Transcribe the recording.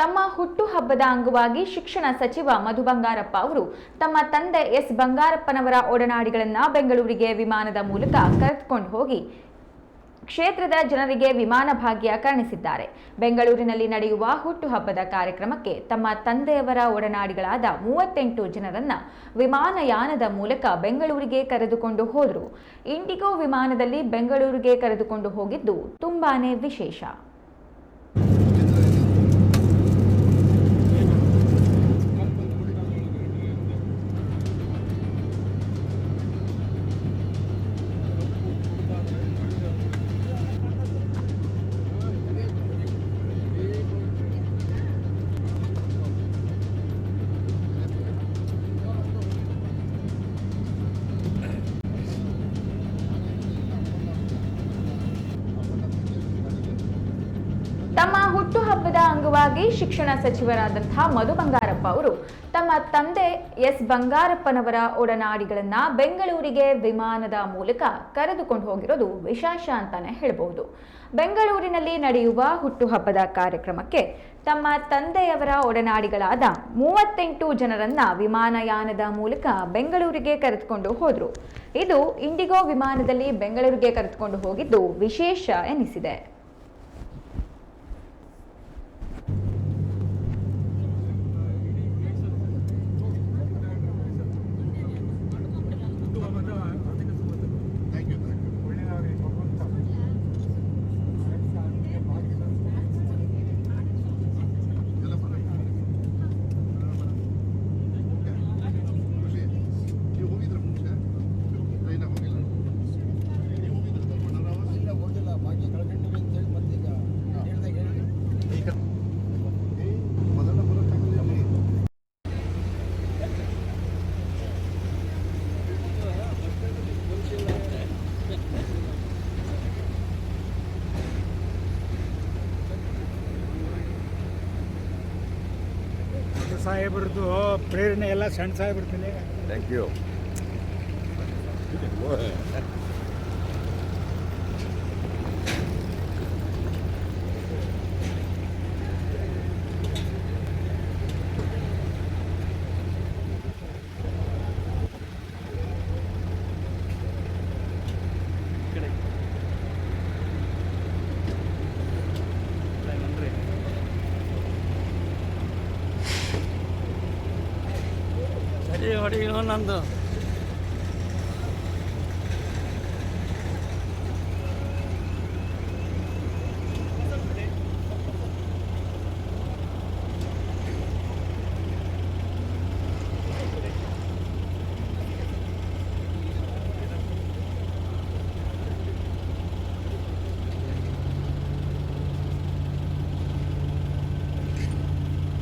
ತಮ್ಮ ಹುಟ್ಟುಹಬ್ಬದ ಅಂಗವಾಗಿ ಶಿಕ್ಷಣ ಸಚಿವ ಮಧು ಬಂಗಾರಪ್ಪ ಅವರು ತಮ್ಮ ತಂದೆ ಎಸ್ ಬಂಗಾರಪ್ಪನವರ ಒಡನಾಡಿಗಳನ್ನು ಬೆಂಗಳೂರಿಗೆ ವಿಮಾನದ ಮೂಲಕ ಕರೆದುಕೊಂಡು ಹೋಗಿ ಕ್ಷೇತ್ರದ ಜನರಿಗೆ ವಿಮಾನ ಭಾಗ್ಯ ಕರುಣಿಸಿದ್ದಾರೆ. ಬೆಂಗಳೂರಿನಲ್ಲಿ ನಡೆಯುವ ಹುಟ್ಟುಹಬ್ಬದ ಕಾರ್ಯಕ್ರಮಕ್ಕೆ ತಮ್ಮ ತಂದೆಯವರ ಒಡನಾಡಿಗಳಾದ ಮೂವತ್ತೆಂಟು ಜನರನ್ನು ವಿಮಾನಯಾನದ ಮೂಲಕ ಬೆಂಗಳೂರಿಗೆ ಕರೆದುಕೊಂಡು ಹೋದರು. ಇಂಡಿಗೋ ವಿಮಾನದಲ್ಲಿ ಬೆಂಗಳೂರಿಗೆ ಕರೆದುಕೊಂಡು ಹೋಗಿದ್ದು ತುಂಬಾನೇ ವಿಶೇಷ. ತಮ್ಮ ಹುಟ್ಟುಹಬ್ಬದ ಅಂಗವಾಗಿ ಶಿಕ್ಷಣ ಸಚಿವರಾದಂಥ ಮಧು ಬಂಗಾರಪ್ಪ ಅವರು ತಮ್ಮ ತಂದೆ ಎಸ್ ಬಂಗಾರಪ್ಪನವರ ಒಡನಾಡಿಗಳನ್ನ ಬೆಂಗಳೂರಿಗೆ ವಿಮಾನದ ಮೂಲಕ ಕರೆದುಕೊಂಡು ಹೋಗಿರೋದು ವಿಶೇಷ ಅಂತಾನೆ ಹೇಳಬಹುದು. ಬೆಂಗಳೂರಿನಲ್ಲಿ ನಡೆಯುವ ಹುಟ್ಟುಹಬ್ಬದ ಕಾರ್ಯಕ್ರಮಕ್ಕೆ ತಮ್ಮ ತಂದೆಯವರ ಒಡನಾಡಿಗಳಾದ ಮೂವತ್ತೆಂಟು ಜನರನ್ನ ವಿಮಾನಯಾನದ ಮೂಲಕ ಬೆಂಗಳೂರಿಗೆ ಕರೆದುಕೊಂಡು ಹೋದರು. ಇದು ಇಂಡಿಗೋ ವಿಮಾನದಲ್ಲಿ ಬೆಂಗಳೂರಿಗೆ ಕರೆದುಕೊಂಡು ಹೋಗಿದ್ದು ವಿಶೇಷ ಎನಿಸಿದೆ. ಸಾಹೇಬ್ರದ್ದು ಪ್ರೇರಣೆ ಎಲ್ಲ ಸಣ್ಣ ಸಾಹೇಬ್ರದ್ದು. ಥ್ಯಾಂಕ್ ಯು ಸರಿ ಹೊಡಿ ನಂದು